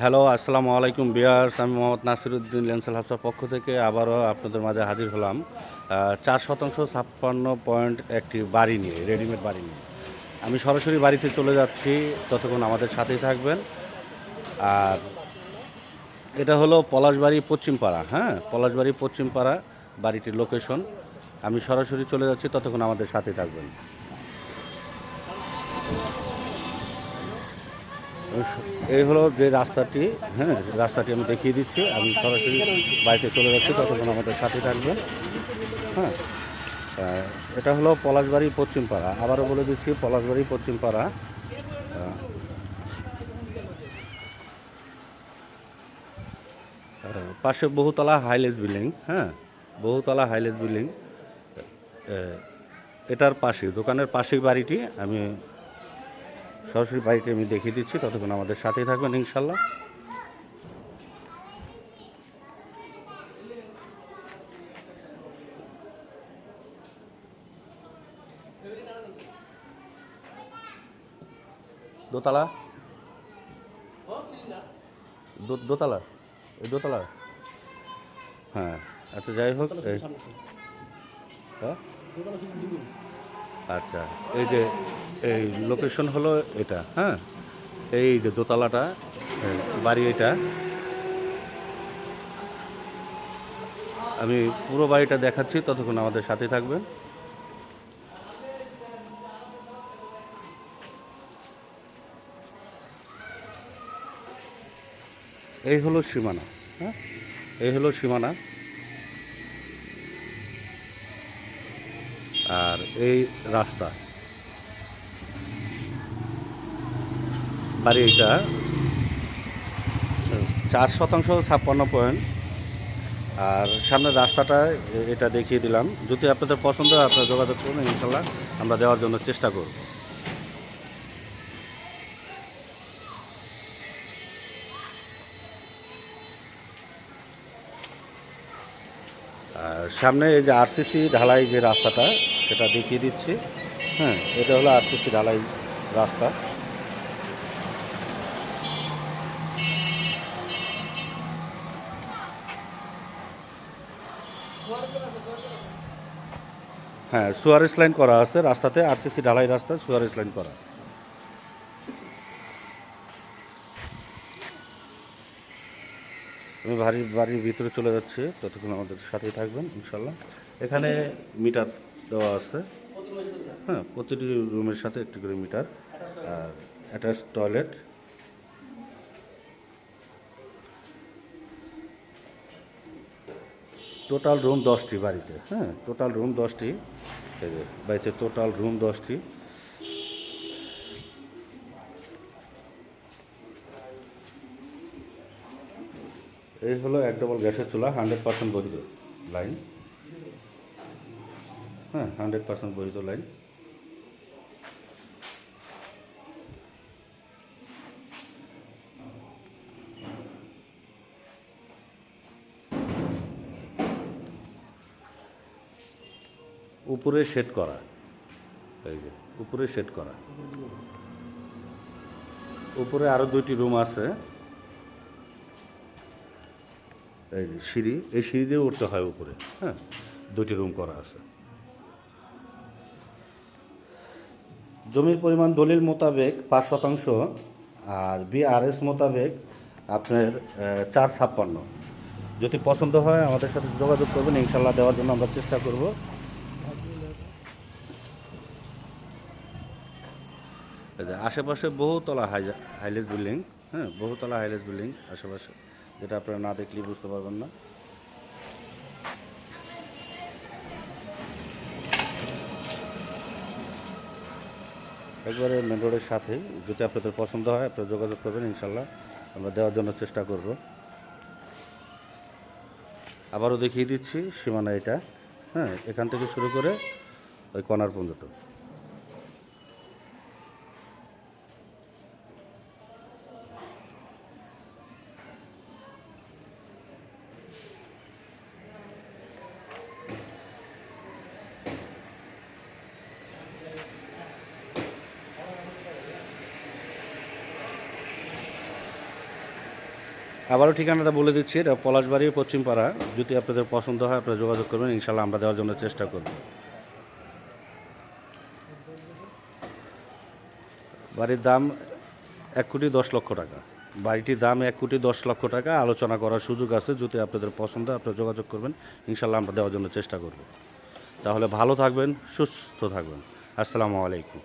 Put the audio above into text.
Hello, আসসালামু আলাইকুম বিয়ার্স আমি মোহাম্মদ নাসিরুদ্দিন লেন্সেল হাফসার পক্ষ থেকে আবারও আপনাদের মাঝে হাজির হলাম। চার শতাংশ ছাপ্পান্ন পয়েন্ট একটি বাড়ি নিয়ে, রেডিমেড বাড়ি নিয়ে। আমি সরাসরি বাড়িতে চলে যাচ্ছি, ততক্ষণ আমাদের সাথেই থাকবেন। আর এটা হলো পলাশবাড়ি পশ্চিমপাড়া হ্যাঁ? পলাশবাড়ি পশ্চিমপাড়া বাড়িটির লোকেশন আমি সরাসরি চলে যাচ্ছি, ততক্ষণ আমাদের সাথে থাকবেন। এই হলো যে রাস্তাটি হ্যাঁ রাস্তাটি আমি দেখিয়ে দিচ্ছি। আমি সরাসরি বাড়িতে চলে যাচ্ছি, ততক্ষণ আমাদের সাথে থাকবেন। হ্যাঁ এটা হলো পলাশবাড়ি পশ্চিমপাড়া। আবারও বলে দিচ্ছি, পলাশবাড়ি পশ্চিমপাড়া। পাশে বহুতলা হাইলেজ বিল্ডিং হ্যাঁ বহুতলা হাইলেজ বিল্ডিং। এটার পাশে, দোকানের পাশেই বাড়িটি। আমি সরাসরি বাড়িটি আমি দেখিয়ে দিচ্ছি, ততক্ষণ আমাদের সাথেই থাকবেন, ইনশাল্লাহ। দোতলা? দোতলা? দোতলা? হ্যাঁ আচ্ছা যাই হোক হ্যাঁ? আচ্ছা এই যে এই লোকেশন হলো এটা হ্যাঁ? এই যে দোতলাটা বাড়ি এটা। আমি পুরো বাড়িটা দেখাচ্ছি, ততক্ষণ আমাদের সাথে থাকবেন। এই হলো সীমানা হ্যাঁ? এই হলো সীমানা। আর এই রাস্তা। বাড়ি এটা চার শতাংশ ছাপ্পান্ন পয়েন্ট। আর সামনের রাস্তাটা এটা দেখিয়ে দিলাম। যদি আপনাদের পছন্দ হয়, আপনারা যোগাযোগ করুন, ইনশাল্লাহ আমরা দেওয়ার জন্য চেষ্টা করব। সামনে এই যে আরসিসি ঢালাই যে রাস্তাটা, সেটা দেখিয়ে দিচ্ছি। হ্যাঁ এটা হলো আরসিসি ঢালাই রাস্তা। হ্যাঁ সুয়ারেস লাইন করা আছে রাস্তাতে, আরসিসি ঢালাই রাস্তা সুয়ারেস লাইন করা। আমি বাড়ির বাড়ির ভিতরে চলে যাচ্ছি, ততক্ষণ আমাদের সাথেই থাকবেন ইনশাল্লাহ এখানে মিটার দেওয়া আছে। হ্যাঁ প্রতিটি রুমের সাথে একটি করে মিটার। আর অ্যাটাচ টয়লেট। টোটাল রুম দশটি বাড়িতে। হ্যাঁ টোটাল রুম দশটি। বাড়িতে টোটাল রুম দশটি। এই হলো এক ডবল গ্যাসের চুলা হান্ড্রেড পার্সেন্ট বৈধ লাইন হ্যাঁ হান্ড্রেড পার্সেন্ট বৈধ লাইন উপরে সেট করা। এই যে, উপরে সেট করা। উপরে আরও দুইটি রুম আছে। সিঁড়ি, এই সিঁড়ি দিয়ে উঠতে হয় উপরে হ্যাঁ? দুটি রুম করা আছে। জমির পরিমাণ দলিল মোতাবেক পাঁচ শতাংশ আর বিআরএস মোতাবেক আপনার চার ছাপ্পান্ন। যদি পছন্দ হয়, আমাদের সাথে যোগাযোগ করবেন ইনশাল্লাহ দেওয়ার জন্য আমরা চেষ্টা করব। আশেপাশে বহুতলা হাই, হাইলেজ বিল্ডিং হ্যাঁ? বহুতলা হাইলেজ বিল্ডিং আশেপাশে। যেটা আপনারা না দেখলেই বুঝতে পারবেন না। একবারে মেন রোডের সাথেই যদি আপনাদের পছন্দ হয়, আপনারা যোগাযোগ করবেন ইনশাল্লাহ আমরা দেওয়ার জন্য চেষ্টা করব। আবারও দেখিয়ে দিচ্ছি, সীমানা এটা। হ্যাঁ এখান থেকে শুরু করে ওই কর্নার পর্যন্ত। আবারও ঠিকানাটা বলে দিচ্ছি, এটা পলাশবাড়ি, পশ্চিমপাড়া। যদি আপনাদের পছন্দ হয়, আপনারা যোগাযোগ করবেন ইনশাল্লাহ আমরা দেওয়ার জন্য চেষ্টা করব। বাড়ির দাম এক কোটি দশ লক্ষ টাকা। বাড়িটির দাম এক কোটি দশ লক্ষ টাকা, আলোচনা করার সুযোগ আছে, যদি আপনাদের পছন্দ হয়, আপনারা যোগাযোগ করবেন ইনশাল্লাহ আমরা দেওয়ার জন্য চেষ্টা করব। তাহলে ভালো থাকবেন, সুস্থ থাকবেন। আসসালামু আলাইকুম।